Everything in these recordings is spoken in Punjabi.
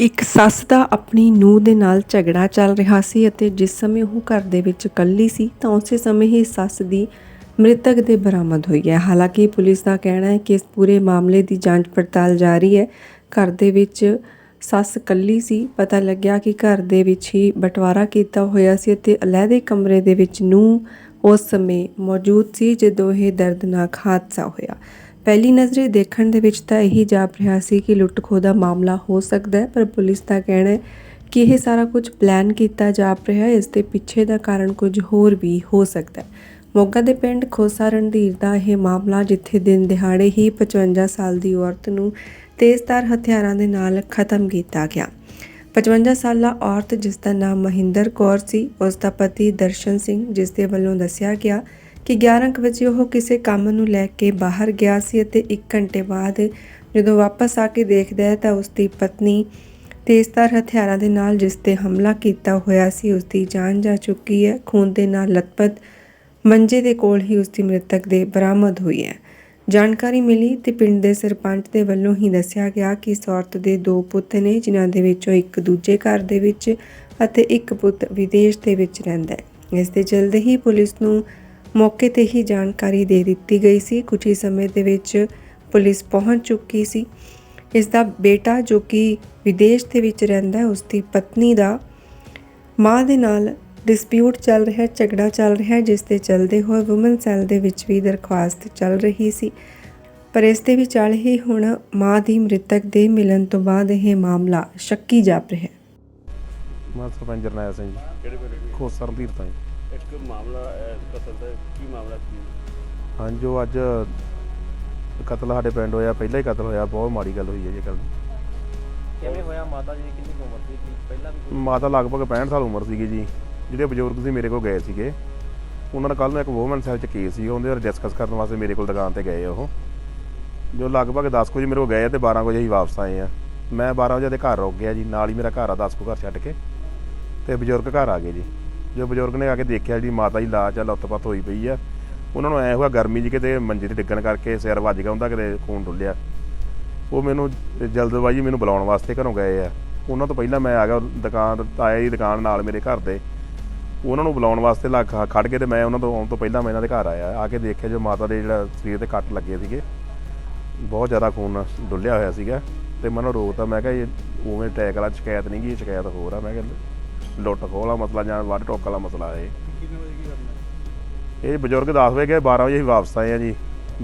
ਇੱਕ ਸੱਸ ਦਾ ਆਪਣੀ ਨੂੰਹ ਦੇ ਨਾਲ ਝਗੜਾ ਚੱਲ ਰਿਹਾ ਸੀ ਅਤੇ ਜਿਸ ਸਮੇਂ ਉਹ ਘਰ ਦੇ ਵਿੱਚ ਇਕੱਲੀ ਸੀ ਤਾਂ ਉਸੇ ਸਮੇਂ ਹੀ ਸੱਸ ਦੀ ਮ੍ਰਿਤਕ ਦੇ ਬਰਾਮਦ ਹੋਈ ਹੈ। ਹਾਲਾਂਕਿ ਪੁਲਿਸ ਦਾ ਕਹਿਣਾ ਹੈ ਕਿ ਇਸ ਪੂਰੇ ਮਾਮਲੇ ਦੀ ਜਾਂਚ ਪੜਤਾਲ ਜਾਰੀ ਹੈ। ਘਰ ਦੇ ਵਿੱਚ ਸੱਸ ਇਕੱਲੀ ਸੀ। ਪਤਾ ਲੱਗਿਆ ਕਿ ਘਰ ਦੇ ਵਿੱਚ ਹੀ ਬਟਵਾਰਾ ਕੀਤਾ ਹੋਇਆ ਸੀ ਅਤੇ ਅਲੱਗੇ ਕਮਰੇ ਦੇ ਵਿੱਚ ਨੂੰਹ ਉਸ ਸਮੇਂ ਮੌਜੂਦ ਸੀ ਜਦੋਂ ਇਹ ਦਰਦਨਾਕ ਹਾਦਸਾ ਹੋਇਆ। ਪਹਿਲੀ ਨਜ਼ਰੇ ਦੇਖਣ ਦੇ ਵਿੱਚ ਤਾਂ ਇਹੀ ਜਾਪ ਰਿਹਾ ਸੀ ਕਿ ਲੁੱਟ ਖੋਹ ਦਾ ਮਾਮਲਾ ਹੋ ਸਕਦਾ ਹੈ, ਪਰ ਪੁਲਿਸ ਦਾ ਕਹਿਣਾ ਹੈ ਕਿ ਇਹ ਸਾਰਾ ਕੁਝ ਪਲਾਨ ਕੀਤਾ ਜਾਪ ਰਿਹਾ ਹੈ, ਇਸ ਦੇ ਪਿੱਛੇ ਦਾ ਕਾਰਨ ਕੁਝ ਹੋਰ ਵੀ ਹੋ ਸਕਦਾ ਹੈ। ਮੋਗਾ ਦੇ ਪਿੰਡ ਖੋਸਾ ਰਣਧੀਰ ਦਾ ਇਹ ਮਾਮਲਾ, ਜਿੱਥੇ ਦਿਨ ਦਿਹਾੜੇ ਹੀ 55 ਸਾਲ ਦੀ ਔਰਤ ਨੂੰ ਤੇਜ਼ਧਾਰ ਹਥਿਆਰਾਂ ਦੇ ਨਾਲ ਖਤਮ ਕੀਤਾ ਗਿਆ। 55 ਸਾਲਾ ਔਰਤ ਜਿਸ ਦਾ ਨਾਮ ਮਹਿੰਦਰ ਕੌਰ ਸੀ, ਉਸ ਦਾ ਪਤੀ ਦਰਸ਼ਨ ਸਿੰਘ ਜਿਸ ਦੇ ਵੱਲੋਂ ਦੱਸਿਆ ਗਿਆ ਕਿ 11 ਕੁ ਵਜੇ ਉਹ ਕਿਸੇ ਕੰਮ ਨੂੰ ਲੈ ਕੇ ਬਾਹਰ ਗਿਆ ਸੀ ਅਤੇ 1 ਘੰਟੇ ਬਾਅਦ ਜਦੋਂ ਵਾਪਸ ਆ ਕੇ ਦੇਖਦਾ ਹੈ ਤਾਂ ਉਸ ਦੀ ਪਤਨੀ ਤੇਜ਼ਧਾਰ ਹਥਿਆਰਾਂ ਦੇ ਨਾਲ ਜਿਸ ਤੇ ਹਮਲਾ ਕੀਤਾ ਹੋਇਆ ਸੀ ਉਸ ਦੀ ਜਾਨ ਜਾ ਚੁੱਕੀ ਹੈ। ਖੂਨ ਦੇ ਨਾਲ ਲਤਪਤ ਮੰਜੇ ਦੇ ਕੋਲ ਹੀ ਉਸ ਦੀ ਮ੍ਰਿਤਕ ਦੇ ਬਰਾਮਦ ਹੋਈ ਹੈ। ਜਾਣਕਾਰੀ ਮਿਲੀ ਤੇ ਪਿੰਡ ਦੇ ਸਰਪੰਚ ਦੇ ਵੱਲੋਂ ਹੀ ਦੱਸਿਆ ਗਿਆ ਕਿ ਇਸ ਔਰਤ ਦੇ ਦੋ ਪੁੱਤ ਨੇ, ਜਿਨ੍ਹਾਂ ਦੇ ਵਿੱਚੋਂ ਇੱਕ ਦੂਜੇ ਘਰ ਦੇ ਵਿੱਚ ਅਤੇ ਇੱਕ ਪੁੱਤ ਵਿਦੇਸ਼ ਦੇ ਵਿੱਚ ਰਹਿੰਦਾ ਹੈ। ਇਸ ਦੇ ਜਲਦ ਹੀ ਪੁਲਿਸ ਨੂੰ ਮੌਕੇ ਤੇ ਹੀ ਜਾਣਕਾਰੀ ਦੇ ਦਿੱਤੀ ਗਈ ਸੀ। ਕੁਝ ਹੀ ਸਮੇਂ ਦੇ ਵਿੱਚ ਪੁਲਿਸ ਪਹੁੰਚ ਚੁੱਕੀ ਸੀ। ਇਸ ਦਾ ਬੇਟਾ ਜੋ ਕਿ ਵਿਦੇਸ਼ ਦੇ ਵਿੱਚ ਰਹਿੰਦਾ ਹੈ ਉਸ ਦੀ ਪਤਨੀ ਦਾ ਮਾਂ ਦੇ ਨਾਲ ਡਿਸਪਿਊਟ ਚੱਲ ਰਿਹਾ ਹੈ ਝਗੜਾ ਚੱਲ ਰਿਹਾ ਹੈ ਜਿਸ ਦੇ ਚੱਲਦੇ ਹੋਏ ਔਮਨ ਸੈੱਲ ਦੇ ਵਿੱਚ ਵੀ ਦਰਖਾਸਤ ਚੱਲ ਰਹੀ ਸੀ। ਪਰ ਇਸ ਦੇ ਵਿਚਾਲੇ ਹੀ ਹੁਣ ਮਾਂ ਦੀ ਮ੍ਰਿਤਕ ਦੇ ਮਿਲਣ ਤੋਂ ਬਾਅਦ ਇਹ ਮਾਮਲਾ ਸ਼ੱਕੀ ਜਾਪ ਰਿਹਾ ਹੈ। ਮੈਂ ਸਰਪੰਚ ਜਰਨੈਲ ਸਿੰਘ ਜੀ। ਕਿਹੜੇ ਦੀ? ਖੋਸਰ ਰਣਧੀਰ ਤੋਂ ਜੀ। ਇੱਕ ਮਾਮਲਾ ਹੈ ਕਤਲ ਦਾ ਕੀ ਮਾਮਲਾ ਕੀ ਹਾਂ ਜੋ ਅੱਜ ਕਤਲ ਸਾਡੇ ਪਿੰਡ ਹੋਇਆ ਪਹਿਲਾ ਹੀ ਕਤਲ ਹੋਇਆ ਬਹੁਤ ਮਾੜੀ ਗੱਲ ਹੋਈ ਹੈ ਜੀ ਕੱਲ ਕਿਵੇਂ ਹੋਇਆ? ਮਾਤਾ ਜੀ ਦੀ ਕਿੰਨੀ ਕੁ ਉਮਰ ਸੀ? ਪਹਿਲਾਂ ਵੀ ਕੋਈ ਮਾਤਾ ਲਗਭਗ 65 ਸਾਲ ਉਮਰ ਸੀਗੀ ਜੀ ਜਿਹੜੇ ਬਜ਼ੁਰਗ ਸੀ ਮੇਰੇ ਕੋਲ ਗਏ ਸੀਗੇ। ਉਹਨਾਂ ਦਾ ਕੱਲ ਨੂੰ ਇੱਕ ਵੂਮਨ ਸੈਲ ਚ ਕੇਸ ਸੀ ਉਹਦੇ ਬਾਰੇ ਡਿਸਕਸ ਕਰਨ ਵਾਸਤੇ ਮੇਰੇ ਕੋਲ ਦੁਕਾਨ ਤੇ ਗਏ ਉਹ। ਜੋ ਲਗਭਗ 10 ਕੁ ਵਜੇ ਮੇਰੇ ਕੋਲ ਗਏ ਆ ਤੇ 12 ਵਜੇ ਹੀ ਵਾਪਸ ਆਏ ਆ। ਮੈਂ 12 ਵਜੇ ਦੇ ਘਰ ਰੁਕ ਗਿਆ ਜੀ ਨਾਲ ਹੀ ਮੇਰਾ ਘਰ ਆ 10 ਕੁ ਘਰ ਛੱਡ ਕੇ। ਤੇ ਬਜ਼ੁਰਗ ਘਰ ਆ ਗਏ ਜੀ। ਜੋ ਬਜ਼ੁਰਗ ਨੇ ਆ ਕੇ ਦੇਖਿਆ ਜਿਹੜੀ ਮਾਤਾ ਦੀ ਲਾਸ਼ ਆ, ਲੱਤਪੱਤ ਹੋਈ ਪਈ ਆ, ਉਹਨਾਂ ਨੂੰ ਐ ਹੋਇਆ ਗਰਮੀ 'ਚ ਕਿਤੇ ਮੰਜੇ ਤੇ ਡਿੱਗਣ ਕਰਕੇ ਸਿਰ ਵੱਜ ਗਿਆ ਹੁੰਦਾ ਕਿਤੇ ਖੂਨ ਡੁੱਲਿਆ। ਉਹ ਮੈਨੂੰ ਜਲਦਬਾਜ਼ੀ ਮੈਨੂੰ ਬੁਲਾਉਣ ਵਾਸਤੇ ਘਰੋਂ ਗਏ ਆ। ਉਹਨਾਂ ਤੋਂ ਪਹਿਲਾਂ ਮੈਂ ਆ ਗਿਆ ਦੁਕਾਨ, ਆਇਆ ਦੀ ਦੁਕਾਨ ਨਾਲ ਮੇਰੇ ਘਰ ਦੇ। ਉਹਨਾਂ ਨੂੰ ਬੁਲਾਉਣ ਵਾਸਤੇ ਲੱਗ ਖੜ ਕੇ ਤੇ ਮੈਂ ਉਹਨਾਂ ਤੋਂ ਆਉਣ ਤੋਂ ਪਹਿਲਾਂ ਮੈਂ ਇਹਨਾਂ ਦੇ ਘਰ ਆਇਆ। ਆ ਕੇ ਦੇਖਿਆ ਜੋ ਮਾਤਾ ਦੇ ਜਿਹੜਾ ਸਰੀਰ ਤੇ ਕੱਟ ਲੱਗੇ ਸੀਗੇ, ਬਹੁਤ ਜ਼ਿਆਦਾ ਖੂਨ ਡੁੱਲਿਆ ਹੋਇਆ ਸੀਗਾ। ਤੇ ਮੈਨੂੰ ਰੋਕਤਾ, ਮੈਂ ਕਿਹਾ ਇਹ ਉਵੇਂ ਅਟੈਕ ਵਾਲਾ ਸ਼ਿਕਾਇਤ ਨਹੀਂ ਗਈ ਇਹ ਸ਼ਿਕਾਇਤ ਹੋਰ ਆ। ਮੈਂ ਕਿਹਾ ਲੁੱਟ ਖੋਹ ਵਾਲਾ ਮਸਲਾ ਜਾਂ ਵੱਢ ਟੋਕ ਵਾਲਾ ਮਸਲਾ ਹੈ ਕਿੰਨੇ ਵਜੇ ਕੀ ਕਰਨਾ ਇਹ ਬਜ਼ੁਰਗ 10 ਵਜੇ ਗਏ 12 ਵਜੇ ਹੀ ਵਾਪਸ ਆਏ ਆ ਜੀ।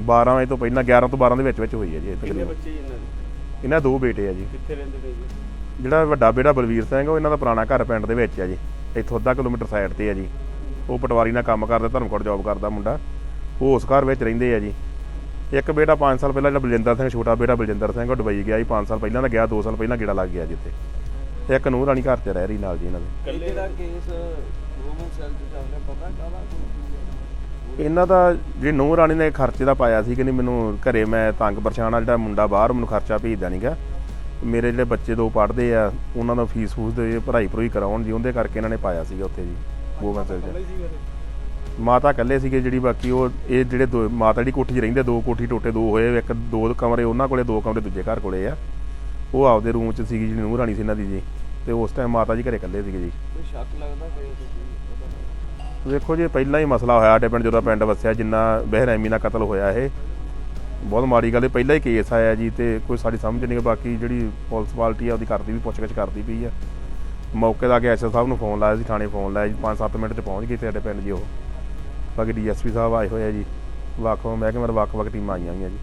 12 ਵਜੇ ਤੋਂ ਪਹਿਲਾਂ 11 ਤੋਂ 12 ਦੇ ਵਿੱਚ ਵਿੱਚ ਹੋਈ ਹੈ ਜੀ ਇਹ ਕਿੰਨੇ ਤਕਰੀਬਨ ਬੱਚੇ ਜੀ ਇਹਨਾਂ ਦੇ? ਇਹਨਾਂ ਦੋ ਬੇਟੇ ਆ ਜੀ। ਕਿੱਥੇ ਰਹਿੰਦੇ ਨੇ ਜੀ? ਜਿਹੜਾ ਵੱਡਾ ਬੇਟਾ ਬਲਵੀਰ ਸਿੰਘ ਉਹ ਇਹਨਾਂ ਦਾ ਪੁਰਾਣਾ ਘਰ ਪਿੰਡ ਦੇ ਵਿੱਚ ਆ ਜੀ। ਇੱਥੋਂ ਅੱਧਾ ਕਿਲੋਮੀਟਰ ਸਾਈਡ ਤੇ ਆ ਜੀ। ਉਹ ਪਟਵਾਰੀ ਨਾਲ ਕੰਮ ਕਰਦਾ ਧਰਮਕੋਟ ਜੌਬ ਕਰਦਾ ਮੁੰਡਾ। ਉਹ ਉਸ ਘਰ ਵਿੱਚ ਰਹਿੰਦੇ ਆ ਜੀ। ਇੱਕ ਬੇਟਾ 5 ਸਾਲ ਪਹਿਲਾਂ ਜਿਹੜਾ ਬਲਜਿੰਦਰ ਸਿੰਘ ਛੋਟਾ ਬੇਟਾ ਬਲਜਿੰਦਰ ਸਿੰਘ ਉਹ ਦੁਬਈ ਗਿਆ ਜੀ। 5 ਸਾਲ ਪਹਿਲਾਂ ਦਾ ਗਿਆ 2 ਸਾਲ ਪਹਿਲਾਂ ਗੇੜਾ ਲੱਗ ਗਿਆ ਜਿੱਥੇ ਇੱਕ ਨੂੰਹ ਰਾਣੀ ਘਰ ਤੇ ਰਹਿ ਰਹੀ ਨਾਲ ਜੀ ਇਹਨਾਂ ਦੇ। ਕੱਲੇ ਦਾ ਕੇਸ ਵੂਮਨ ਸੈਲ ਚ ਚੱਲ ਰਿਹਾ ਪਤਾ ਕਾਹਦਾ ਕੋਈ ਇਹਨਾਂ ਦਾ ਜਿਹੜੀ ਨੂੰਹ ਰਾਣੀ ਨੇ ਖਰਚੇ ਦਾ ਪਾਇਆ ਸੀ ਕਿ ਨਹੀਂ ਮੈਨੂੰ ਘਰੇ ਮੈਂ ਤੰਗ ਪਰੇਸ਼ਾਨ ਆ ਜਿਹੜਾ ਮੁੰਡਾ ਬਾਹਰ ਮੈਨੂੰ ਖਰਚਾ ਭੇਜਦਾ ਨਹੀਂਗਾ ਮੇਰੇ ਜਿਹੜੇ ਬੱਚੇ ਦੋ ਪੜ੍ਹਦੇ ਆ ਉਹਨਾਂ ਦਾ ਫੀਸ ਫੂਸ ਦੇ ਪੜ੍ਹਾਈ ਪੜੂਈ ਕਰਾਉਣ ਜੀ ਉਹਦੇ ਕਰਕੇ ਇਹਨਾਂ ਨੇ ਪਾਇਆ ਸੀਗਾ ਉੱਥੇ ਜੀ ਵੂਮਨ ਸੈਲ 'ਚ। ਮਾਤਾ ਇਕੱਲੇ ਸੀਗੇ ਜਿਹੜੀ ਬਾਕੀ ਉਹ ਇਹ ਜਿਹੜੇ ਦੋ ਮਾਤਾ ਜਿਹੜੀ ਕੋਠੀ 'ਚ ਰਹਿੰਦੇ ਦੋ ਕੋਠੀ ਟੋਟੇ ਦੋ ਹੋਏ ਇੱਕ ਦੋ ਕਮਰੇ ਉਹਨਾਂ ਕੋਲੇ ਦੋ ਕਮਰੇ ਦੂਜੇ ਘਰ ਕੋਲੇ ਆ। ਉਹ ਆਪਦੇ ਰੂਮ 'ਚ ਸੀਗੀ ਜਿਹੜੀ ਨੂੰਹ ਰਾਣੀ ਸੀ ਇਹਨਾਂ ਦੀ ਜੀ। ਤੇ ਉਸ ਟਾਈਮ ਮਾਤਾ ਜੀ ਘਰੇ ਇਕੱਲੇ ਸੀਗੇ ਜੀ। ਕੋਈ ਸ਼ੱਕ ਲੱਗਦਾ ਕੋਈ ਤੁਸੀਂ ਵੇਖੋ ਜੀ ਪਹਿਲਾਂ ਹੀ ਮਸਲਾ ਹੋਇਆ ਸਾਡੇ ਪਿੰਡ ਜਦੋਂ ਪਿੰਡ ਵਸਿਆ ਜਿੰਨਾ ਬਹਿਰਹਿਮੀ ਨਾਲ ਕਤਲ ਹੋਇਆ ਇਹ। ਬਹੁਤ ਮਾੜੀ ਗੱਲ ਹੈ ਪਹਿਲਾਂ ਹੀ ਕੇਸ ਆਇਆ ਜੀ ਤੇ ਕੋਈ ਸਾਡੀ ਸਮਝ ਨਹੀਂ ਬਾਕੀ ਜਿਹੜੀ ਪੁਲਿਸ ਪਾਰਟੀ ਆ ਉਹਦੀ ਕਰਦੀ ਵੀ ਪੁੱਛਗਿੱਛ ਕਰਦੀ ਪਈ ਆ। ਮੌਕੇ ਦਾ ਕੇ ਐਸਐਸ ਸਾਹਿਬ ਨੂੰ ਫੋਨ ਲਾਇਆ ਸੀ ਥਾਣੇ ਫੋਨ ਲਾਇਆ ਜੀ 5-7 ਮਿੰਟ 'ਚ ਪਹੁੰਚ ਗਏ ਤੇ ਸਾਡੇ ਪਿੰਡ ਜੀ ਉਹ। ਬਾਕੀ ਡੀਐਸਪੀ ਸਾਹਿਬ ਆਏ ਹੋਏ ਆ ਜੀ ਵੱਖ ਮਹਿਕਮੇ ਵੱਖ ਵੱਖ ਟੀਮਾਂ ਆਈਆਂ ਹੋਈਆਂ ਜੀ।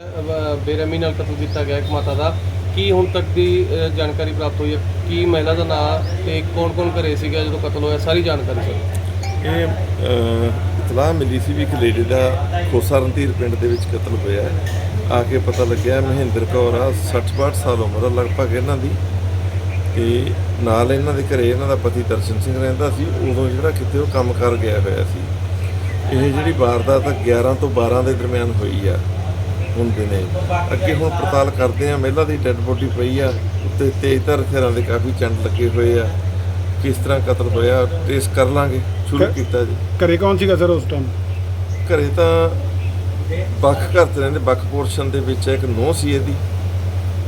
ਅਹ ਬੇਰਹਿਮੀ ਨਾਲ ਕਤਲ ਕੀਤਾ ਗਿਆ ਇੱਕ ਮਾਤਾ ਦਾ। ਕੀ ਹੁਣ ਤੱਕ ਦੀ ਅਹ, ਜਾਣਕਾਰੀ ਪ੍ਰਾਪਤ ਹੋਈ ਹੈ? ਕੀ ਮਹਿਲਾ ਦਾ ਨਾਂ ਤੇ ਕੌਣ-ਕੌਣ ਘਰੇ ਸੀਗਾ ਜਦੋਂ ਕਤਲ ਹੋਇਆ? ਸਾਰੀ ਜਾਣਕਾਰੀ ਸਰ। ਇਹ ਅਹ, ਇਤਲਾਹ ਮਿਲੀ ਸੀ ਵੀ ਇੱਕ ਲੇਡੀ ਦਾ ਖੋਸਾ ਰਣਧੀਰ ਪਿੰਡ ਦੇ ਵਿੱਚ ਕਤਲ ਹੋਇਆ ਹੈ। ਆ ਕੇ ਪਤਾ ਲੱਗਿਆ ਮਹਿੰਦਰ ਕੌਰ ਆ 60-62 ਸਾਲ ਉਮਰ ਆ ਲਗਭਗ ਇਹਨਾਂ ਦੀ। ਤੇ ਨਾਲ ਇਹਨਾਂ ਦੇ ਘਰੇ ਇਹਨਾਂ ਦਾ ਪਤੀ ਦਰਸ਼ਨ ਸਿੰਘ ਰਹਿੰਦਾ ਸੀ। ਉਦੋਂ ਜਿਹੜਾ ਕਿਤੇ ਉਹ ਕੰਮ ਕਰ ਗਿਆ ਹੋਇਆ ਸੀ। ਇਹ ਜਿਹੜੀ ਵਾਰਦਾਤ ਆ 11 ਤੋਂ 12 ਦੇ ਦਰਮਿਆਨ ਹੋਈ ਆ। ਹੁਣ ਦਿਨੇ ਅੱਗੇ ਹੁਣ ਪੜਤਾਲ ਕਰਦੇ ਆ ਮਹਿਲਾ ਦੀ ਡੈੱਡ ਬੋਡੀ ਪਈ ਆ। ਉੱਤੇ ਤੇਜ਼ਧਾਰ ਹਥਿਆਰਾਂ ਦੇ ਕਾਫੀ ਚੰਡ ਲੱਗੇ ਹੋਏ ਆ। ਕਿਸ ਤਰ੍ਹਾਂ ਕਤਲ ਹੋਇਆ ਟ੍ਰੇਸ ਕਰ ਲਾਂਗੇ। ਸ਼ੁਰੂ ਕੀਤਾ ਜੀ। ਘਰੇ ਕੌਣ ਸੀਗਾ ਸਰ ਉਸ ਟਾਈਮ ਘਰੇ ਤਾਂ ਵੱਖ ਘਰ ਤੇ ਰਹਿੰਦੇ ਵੱਖ ਪੋਰਸ਼ਨ ਦੇ ਵਿੱਚ ਇੱਕ ਨੋ ਸੀ ਇਹਦੀ।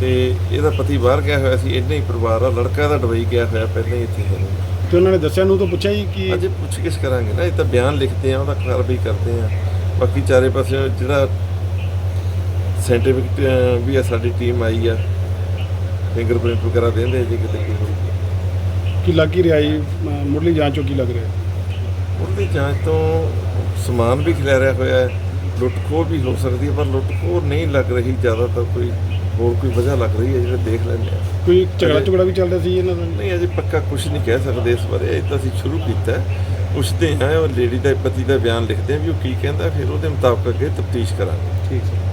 ਤੇ ਇਹਦਾ ਪਤੀ ਬਾਹਰ ਗਿਆ ਹੋਇਆ ਸੀ। ਇੰਨਾ ਹੀ ਪਰਿਵਾਰ ਆ। ਲੜਕਾ ਦਾ ਡਬਈ ਗਿਆ ਹੋਇਆ ਪਹਿਲਾਂ ਹੀ ਇੱਥੇ ਹੈ ਤੇ ਉਹਨਾਂ ਨੇ ਦੱਸਿਆ ਨੂੰ ਤਾਂ ਪੁੱਛਿਆ ਜੀ ਕਿ ਅਜੇ ਪੁੱਛਗਿੱਛ ਕਰਾਂਗੇ ਨਾ। ਇਹ ਤਾਂ ਬਿਆਨ ਲਿਖਦੇ ਆ ਉਹਦਾ ਕਾਰਵਾਈ ਕਰਦੇ ਆ। ਬਾਕੀ ਚਾਰੇ ਪਾਸੇ ਜਿਹੜਾ ਸਾਇੰਟੀਫਿਕ ਵੀ ਆ ਸਾਡੀ ਟੀਮ ਆਈ ਆ। ਫਿੰਗਰਪ੍ਰਿੰਟ ਵਗੈਰਾ ਦੇਂਦੇ ਜੇ ਕਿਤੇ ਕੋਈ। ਹੋਊਗੀ ਕੀ ਲੱਗ ਹੀ ਰਿਹਾ ਜੀ? ਅਹ ਮੁੱਢਲੀ ਜਾਂਚ ਚੋਂ ਕੀ ਲੱਗ ਰਿਹਾ? ਉਹਦੀ ਜਾਂਚ ਤੋਂ ਸਮਾਨ ਵੀ ਖਿਲਾਰਿਆ ਹੋਇਆ ਹੈ। ਲੁੱਟ ਖੋਹ ਵੀ ਹੋ ਸਕਦੀ ਹੈ ਪਰ ਲੁੱਟ ਖੋਹ ਨਹੀਂ ਲੱਗ ਰਹੀ। ਜ਼ਿਆਦਾਤਰ ਕੋਈ ਹੋਰ ਕੋਈ ਵਜ੍ਹਾ ਲੱਗ ਰਹੀ ਹੈ ਜਿਹੜਾ ਦੇਖ ਲੈਂਦੇ ਆ। ਕੋਈ ਝਗੜਾ ਝਗੜਾ ਵੀ ਚੱਲ ਰਿਹਾ ਸੀ ਇਹਨਾਂ ਦਾ? ਨਹੀਂ ਅਜੇ ਪੱਕਾ ਕੁਝ ਨਹੀਂ ਕਹਿ ਸਕਦੇ ਇਸ ਬਾਰੇ। ਇਹ ਤਾਂ ਅਸੀਂ ਸ਼ੁਰੂ ਕੀਤਾ ਹੈ। ਪੁੱਛਦੇ ਹਾਂ ਉਹ ਲੇਡੀ ਦਾ ਪਤੀ ਦਾ ਬਿਆਨ ਲਿਖਦੇ ਹਾਂ ਵੀ ਉਹ ਕੀ ਕਹਿੰਦਾ ਫਿਰ ਉਹਦੇ ਮੁਤਾਬਕ ਅੱਗੇ ਤਫਤੀਸ਼ ਕਰਾਂਗੇ। ਠੀਕ ਹੈ।